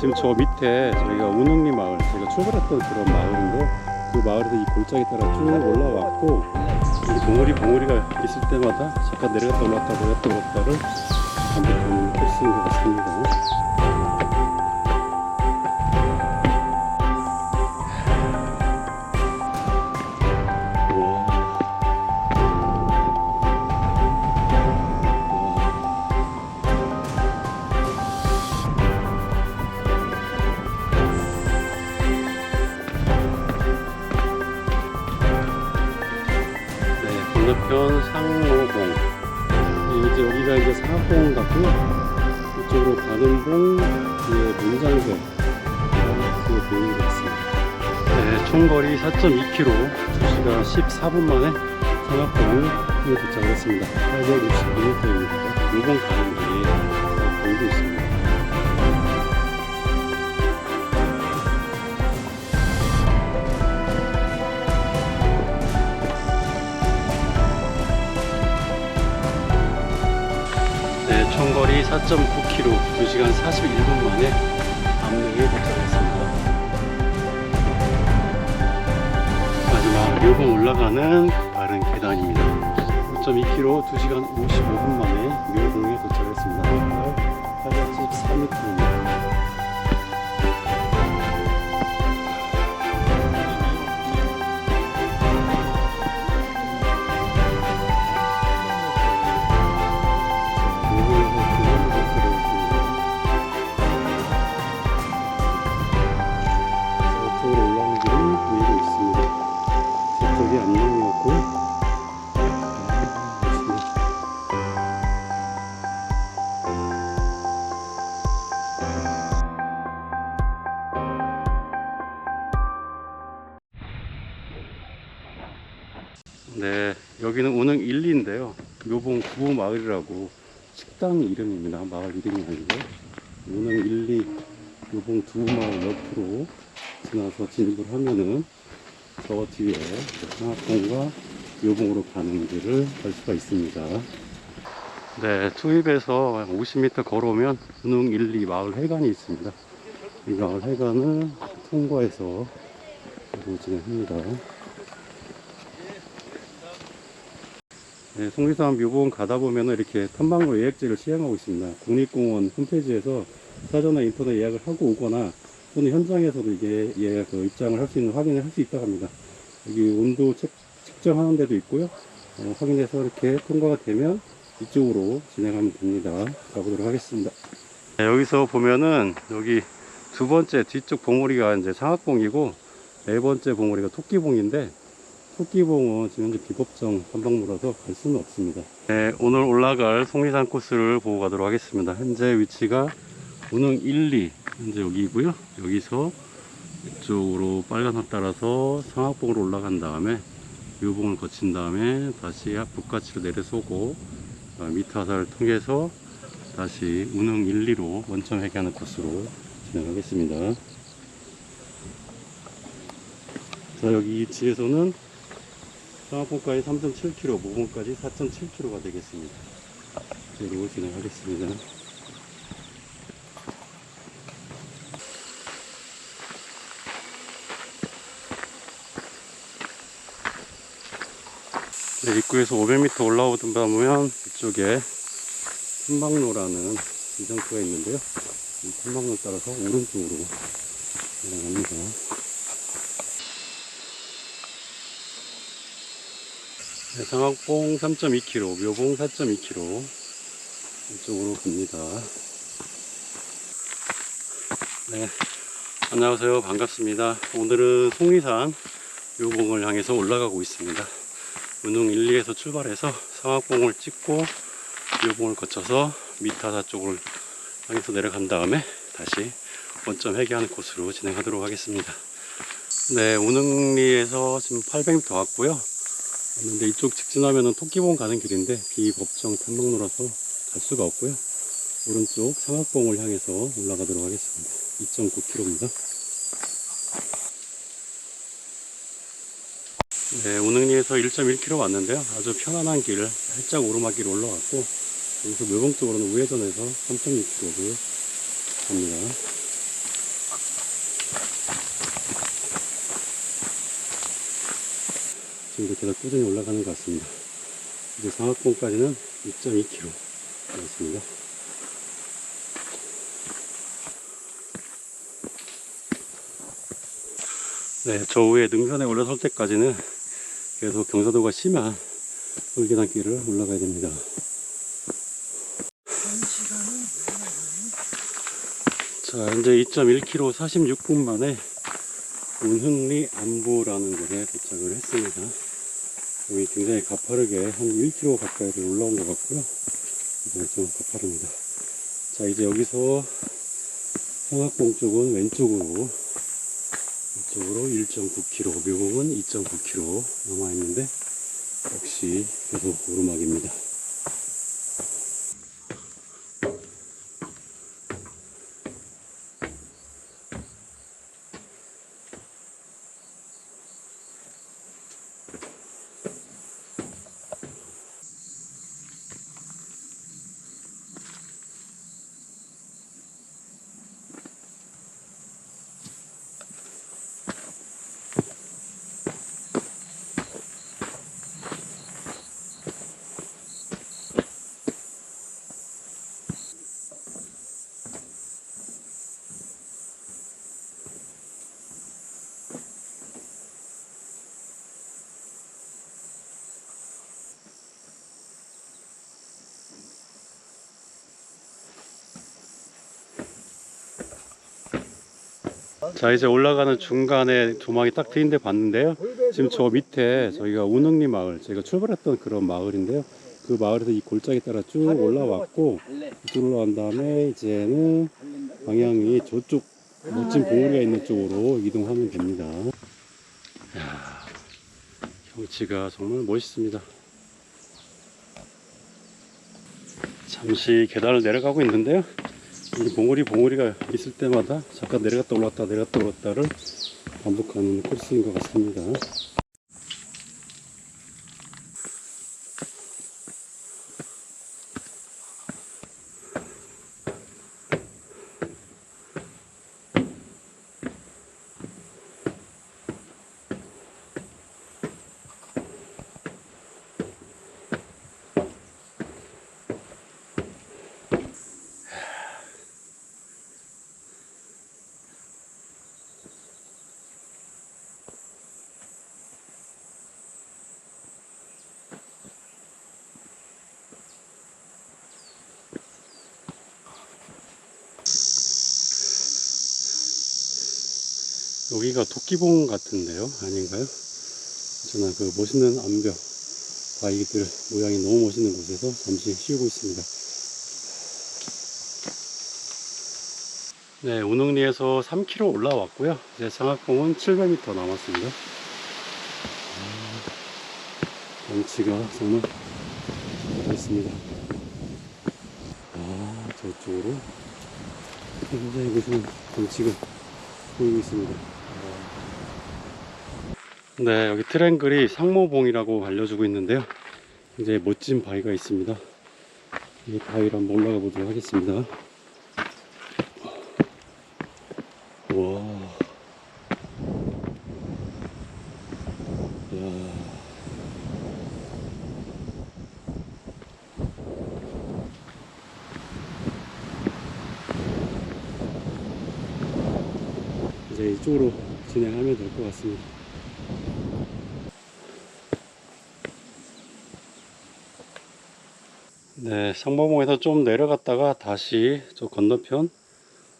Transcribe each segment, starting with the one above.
지금 저 밑에 저희가 운흥리 마을, 제가 출발했던 그런 마을인데 그 마을에서 이 골짜기 따라 쭉 올라왔고 이 봉우리 봉우리가 있을 때마다 잠깐 내려갔다 올랐다 내려갔다 올랐다를 반복하는 코스인 것 같습니다. 네, 건너편 상로봉. 네, 이제 여기가 이제 상업봉 같고요. 이쪽으로 가는 봉, 뒤에 문장대. 그게 보이는 것 같습니다. 네, 총거리 4.2km, 2시간 14분 만에 상업봉에 도착했습니다. 862m입니다. 요번 가는 4.9km, 2시간 41분 만에 암릉에 도착했습니다. 마지막 묘봉 올라가는 바른 계단입니다. 5.2km, 2시간 55분 만에 묘봉에 도착했습니다. 8.4m입니다. 여기는 운흥 1리인데요. 묘봉 구호 마을이라고 식당 이름입니다. 마을 이름이 아니고 운흥 1리 묘봉 두 마을 옆으로 지나서 진입을 하면은 저 뒤에 상합봉과 묘봉으로 가는 길을 갈 수가 있습니다. 네, 투입에서 50m 걸어오면 운흥 1, 2 마을 회관이 있습니다. 이 마을 회관을 통과해서 바로 진행합니다. 네, 송리산 묘봉 가다 보면 이렇게 탐방로 예약제를 시행하고 있습니다. 국립공원 홈페이지에서 사전에 인터넷 예약을 하고 오거나 또는 현장에서도 이게 예약 그 입장을 할 수 있는 확인을 할 수 있다고 합니다. 여기 온도 책, 측정하는 데도 있고요. 어, 확인해서 이렇게 통과가 되면 이쪽으로 진행하면 됩니다. 가보도록 하겠습니다. 네, 여기서 보면은 여기 두 번째 뒤쪽 봉우리가 이제 상악봉이고 네 번째 봉우리가 토끼봉인데 토끼봉은 지금 비법정 탐방로라서 갈 수는 없습니다. 네, 오늘 올라갈 송리산 코스를 보고 가도록 하겠습니다. 현재 위치가 운흥 1, 2 현재 여기고요. 여기서 이쪽으로 빨간 선 따라서 상악봉으로 올라간 다음에 묘봉을 거친 다음에 다시 북가치로 내려서고 어, 미타사를 통해서 다시 운흥 1, 2로 원점 회귀하는 코스로 진행하겠습니다. 자 여기 위치에서는 상하봉까지 3.7km, 모봉까지 4.7km가 되겠습니다. 이로 진행하겠습니다. 네, 입구에서 500m 올라오다 보면 이쪽에 탐방로라는 지정표가 있는데요. 이 탐방로 따라서 오른쪽으로 진행합니다. 상악봉 3.2km, 묘봉 4.2km 이쪽으로 갑니다. 네, 안녕하세요. 반갑습니다. 오늘은 송리산 묘봉을 향해서 올라가고 있습니다. 운흥 1, 2에서 출발해서 상악봉을 찍고 묘봉을 거쳐서 미타사 쪽을 향해서 내려간 다음에 다시 원점 회귀하는 코스로 진행하도록 하겠습니다. 네, 운흥리에서 지금 800m 왔고요. 근데 이쪽 직진하면은 토끼봉 가는 길인데 비법정 탐방로라서 갈 수가 없고요. 오른쪽 상악봉을 향해서 올라가도록 하겠습니다. 2.9km입니다. 네, 운흥리에서 1.1km 왔는데요. 아주 편안한 길, 살짝 오르막길 올라왔고 여기서 묘봉 쪽으로는 우회전해서 3.6km를 갑니다. 지금도 계속 꾸준히 올라가는 것 같습니다. 이제 상악봉까지는 2.2km 남았습니다. 네, 저 위에 능선에 올라설 때까지는 계속 경사도가 심한 돌계단길을 올라가야 됩니다. 자, 현재 2.1km 46분 만에 운흥리 안보라는 곳에 도착을 했습니다. 여기 굉장히 가파르게 한 1km 가까이를 올라온 것 같고요. 이제 좀 가파릅니다. 자, 이제 여기서 성악봉 쪽은 왼쪽으로 이쪽으로 1.9km, 묘공은 2.9km 남아있는데 역시 계속 오르막입니다. 자 이제 올라가는 중간에 조망이 딱 트인 데 봤는데요. 지금 저 밑에 저희가 운흥리 마을 저희가 출발했던 그런 마을인데요. 그 마을에서 이 골짜기 따라 쭉 올라왔고 이쪽 올라간 다음에 이제는 방향이 저쪽 멋진 봉우리가 있는 쪽으로 이동하면 됩니다. 이야, 경치가 정말 멋있습니다. 잠시 계단을 내려가고 있는데요 이 봉우리 봉우리가 있을 때마다 잠깐 내려갔다 올랐다 내려갔다 올랐다를 반복하는 코스인 것 같습니다. 여기가 도끼봉 같은데요? 아닌가요? 저는 그 멋있는 암벽 바위들 모양이 너무 멋있는 곳에서 잠시 쉬고 있습니다. 네, 운흥리에서 3km 올라왔고요. 이제 상악봉은 700m 남았습니다. 아, 경치가 정말 멋있습니다. 아, 저쪽으로 굉장히 멋있는 경치가 보이고 있습니다. 네, 여기 트랭글이 상모봉이라고 알려주고 있는데요. 굉장히 멋진 바위가 있습니다. 이 바위를 한번 올라가 보도록 하겠습니다. 와. 야. 이제 이쪽으로 진행하면 될 것 같습니다. 네, 상모봉에서 좀 내려갔다가 다시 저 건너편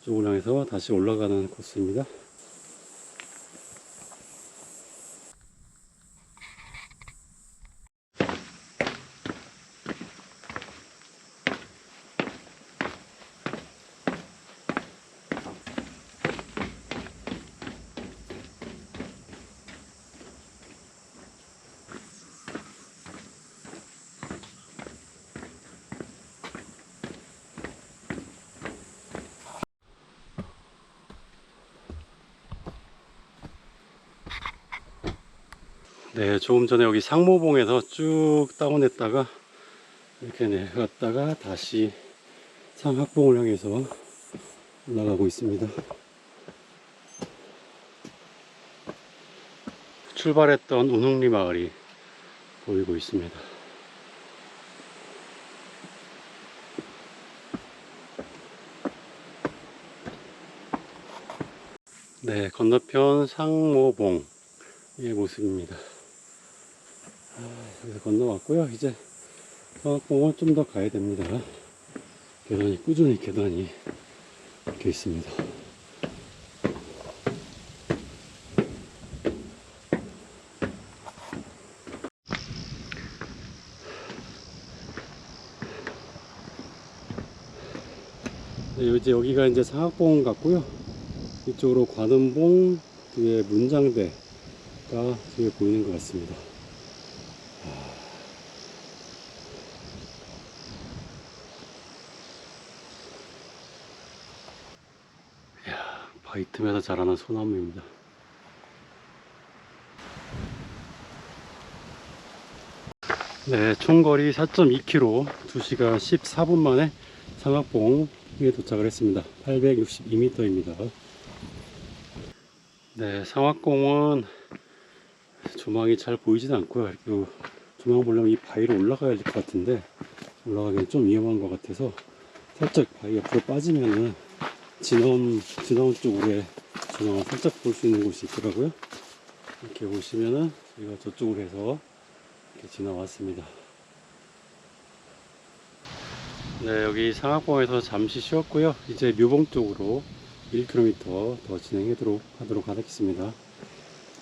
쪽을 향해서 다시 올라가는 코스입니다. 조금 전에 여기 상모봉에서 쭉 다운했다가 이렇게 내려갔다가 다시 상학봉을 향해서 올라가고 있습니다. 출발했던 운흥리 마을이 보이고 있습니다. 네, 건너편 상모봉의 모습입니다. 아, 여기서 건너왔고요. 이제 성악봉은 좀더 가야 됩니다. 계단이 꾸준히 계단이 이렇게 있습니다. 네, 이제 여기가 이제 상악봉 같고요. 이쪽으로 관음봉, 뒤에 문장대가 뒤에 보이는 것 같습니다. 이야, 틈에서 자라는 소나무입니다. 네, 총거리 4.2km, 2시간 14분 만에 상악봉에 도착을 했습니다. 862m입니다. 네, 상악공은 조망이 잘 보이진 않고요. 요 조망 보려면 이 바위로 올라가야 될 것 같은데 올라가기엔 좀 위험한 것 같아서 살짝 바위 옆으로 빠지면은 진원 진원 쪽으로 조망을 살짝 볼 수 있는 곳이 있더라고요. 이렇게 보시면은 저희가 저쪽으로 해서 이렇게 지나왔습니다. 네, 여기 상악봉에서 잠시 쉬었고요. 이제 묘봉 쪽으로 1km 더 진행하도록 하도록 하겠습니다.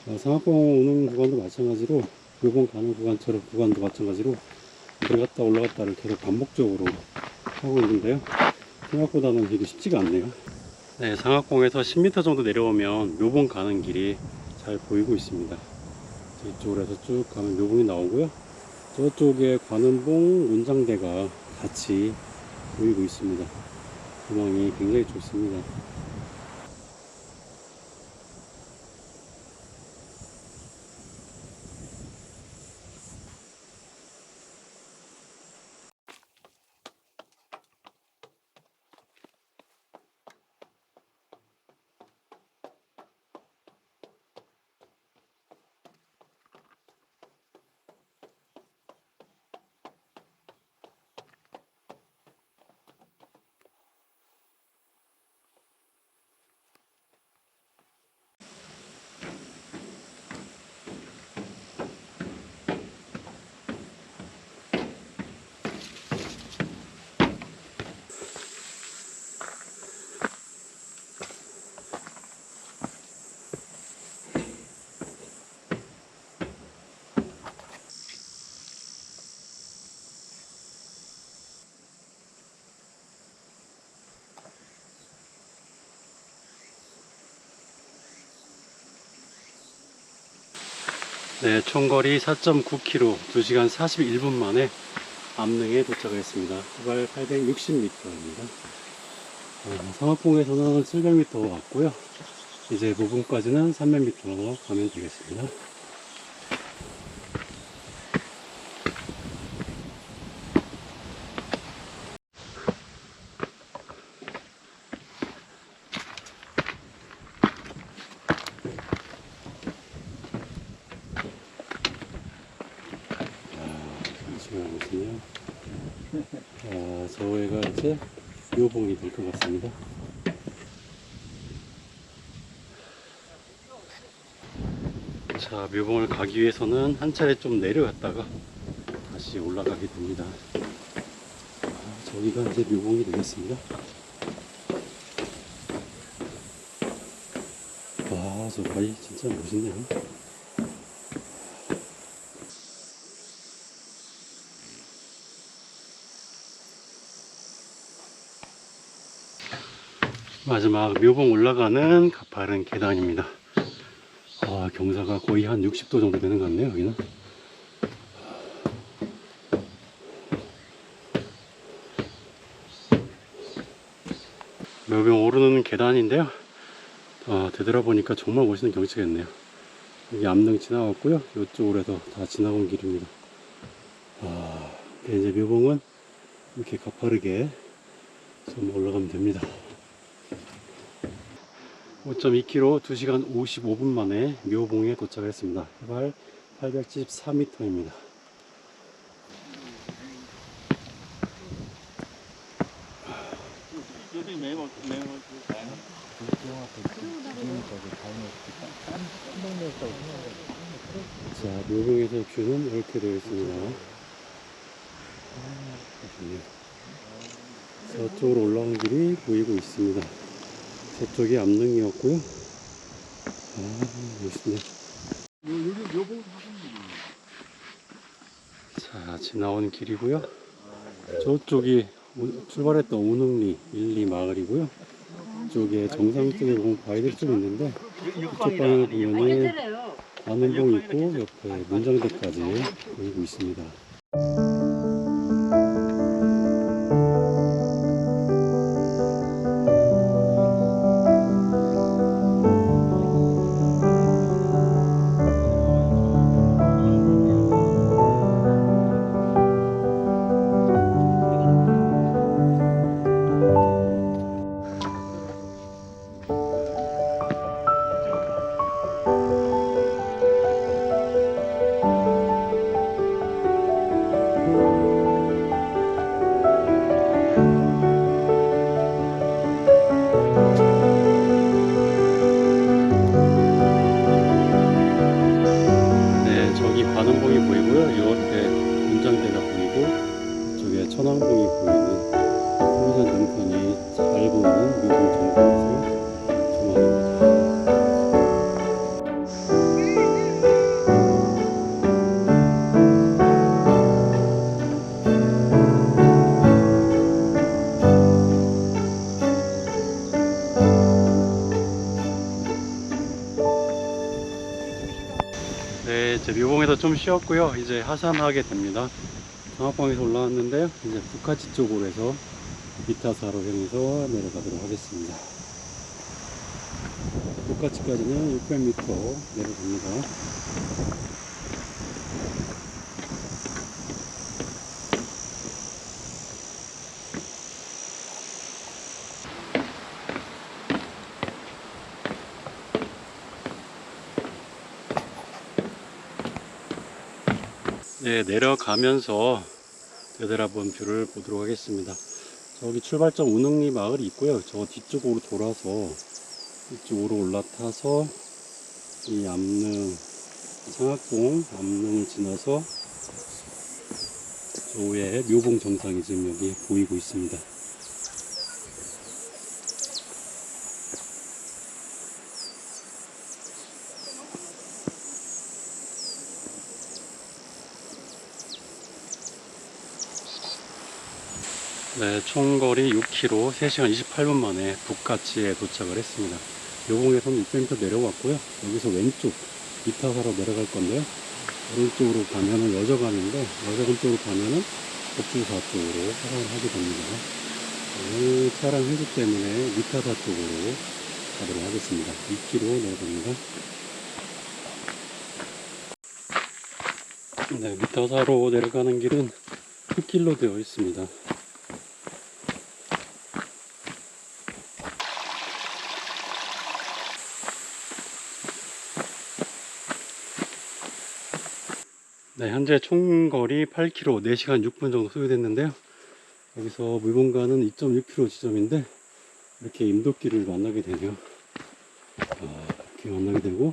어, 상악봉 오는 구간도 마찬가지로 묘봉 가는 구간처럼 구간도 마찬가지로 내려갔다 올라갔다를 계속 반복적으로 하고 있는데요. 생각보다는 이게 쉽지가 않네요. 네, 상악봉에서 10m 정도 내려오면 묘봉 가는 길이 잘 보이고 있습니다. 이쪽으로 해서 쭉 가면 묘봉이 나오고요. 저쪽에 관음봉 문장대가 같이 보이고 있습니다. 조망이 굉장히 좋습니다. 네, 총거리 4.9km, 2시간 41분 만에 암릉에 도착을 했습니다. 해발 860m입니다. 어, 상악봉에서는 700m 왔고요. 이제 모봉까지는 300m 가면 되겠습니다. 보시면. 자, 저희가 이제 묘봉이 될 것 같습니다. 자, 묘봉을 가기 위해서는 한 차례 좀 내려갔다가 다시 올라가게 됩니다. 아, 저기가 이제 묘봉이 되겠습니다. 와, 저 바위 진짜 멋있네요. 마지막 묘봉 올라가는 가파른 계단입니다. 아, 경사가 거의 한 60도 정도 되는 것 같네요, 여기는. 묘봉 오르는 계단인데요. 아, 되돌아보니까 정말 멋있는 경치겠네요. 여기 암릉 지나갔고요. 이쪽으로 해서 다 지나온 길입니다. 아, 네, 이제 묘봉은 이렇게 가파르게 좀 올라가면 됩니다. 5.2km 2시간 55분 만에 묘봉에 도착했습니다. 해발 그 874m입니다. 자, 묘봉에서 뷰는 이렇게 되어 있습니다. 저쪽으로 올라온 길이 보이고 있습니다. 저쪽이 암릉이었고요. 아, 멋있네. 자, 지나오는 길이고요. 저쪽이 우- 출발했던 우능리 1, 2 마을이고요. 이쪽에 정상 쪽에 보면 좀 있는데 이쪽 방향을 보면은 안흥봉이 있고 옆에 문장대까지 보이고 있습니다. 묘봉에서 좀 쉬었고요. 이제 하산하게 됩니다. 상하방에서 올라왔는데요. 이제 북하치 쪽으로 해서 미타사로 향해서 내려가도록 하겠습니다. 북하치까지는 600m 내려갑니다. 네, 내려가면서 되돌아본 뷰를 보도록 하겠습니다. 저기 출발점 운흥리 마을이 있고요. 저 뒤쪽으로 돌아서 이쪽으로 올라타서 이 암릉, 상악봉 암릉을 지나서 저 위에 묘봉 정상이 지금 여기 보이고 있습니다. 네, 총거리 6km, 3시간 28분 만에 북가치에 도착을 했습니다. 요봉에서는 600m 내려왔고요. 여기서 왼쪽 이타사로 내려갈 건데요. 오른쪽으로 가면은 여저간인데 여저간 쪽으로 가면은 법주사 쪽으로 하산을 하게 됩니다. 차량 해지 때문에 미타사 쪽으로 가도록 하겠습니다. 2km 내려갑니다. 네, 미타사로 내려가는 길은 흙길로 되어 있습니다. 네, 현재 총거리 8km, 4시간 6분 정도 소요됐는데요. 여기서 물본가는 2.6km 지점인데 이렇게 임도길을 만나게 되네요. 아, 이렇게 만나게 되고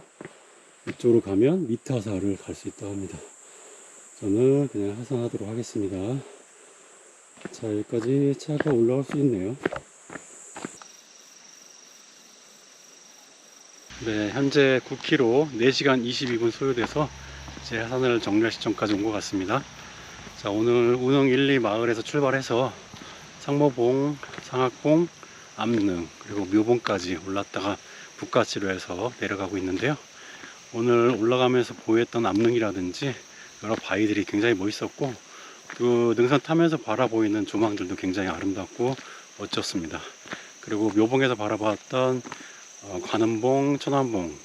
이쪽으로 가면 미타사를 갈 수 있다고 합니다. 저는 그냥 하산하도록 하겠습니다. 자, 여기까지 차가 올라갈 수 있네요. 네, 현재 9km, 4시간 22분 소요돼서 제 하산을 정리할 시점까지 온 것 같습니다. 자, 오늘 운흥 1, 2 마을에서 출발해서 상모봉, 상악봉, 암릉, 그리고 묘봉까지 올랐다가 북가치로 해서 내려가고 있는데요. 오늘 올라가면서 보였던 암릉이라든지 여러 바위들이 굉장히 멋있었고, 그 능선 타면서 바라보이는 조망들도 굉장히 아름답고 멋졌습니다. 그리고 묘봉에서 바라봤던 어, 관음봉, 천안봉,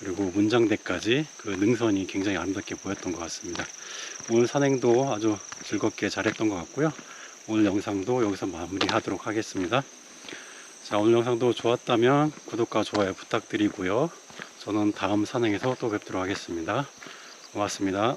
그리고 문장대까지 그 능선이 굉장히 아름답게 보였던 것 같습니다. 오늘 산행도 아주 즐겁게 잘했던 것 같고요. 오늘 영상도 여기서 마무리하도록 하겠습니다. 자, 오늘 영상도 좋았다면 구독과 좋아요 부탁드리고요. 저는 다음 산행에서 또 뵙도록 하겠습니다. 고맙습니다.